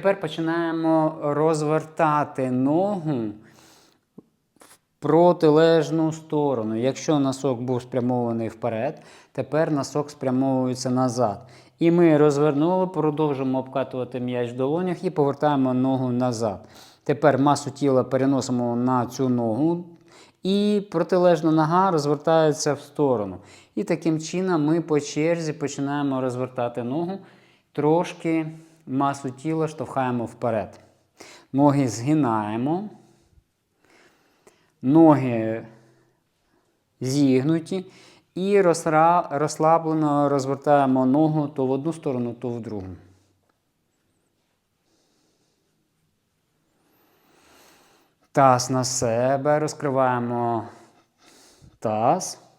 Тепер починаємо розвертати ногу в протилежну сторону. Якщо носок був спрямований вперед, тепер носок спрямовується назад. І ми розвернули, продовжуємо обкатувати м'яч в долонях і повертаємо ногу назад. Тепер масу тіла переносимо на цю ногу, і протилежна нога розвертається в сторону. І таким чином ми по черзі починаємо розвертати ногу, трошки масу тіла штовхаємо вперед. Ноги згинаємо. Ноги зігнуті і розслаблено розвертаємо ногу то в одну сторону, то в другу. Таз на себе, розкриваємо таз.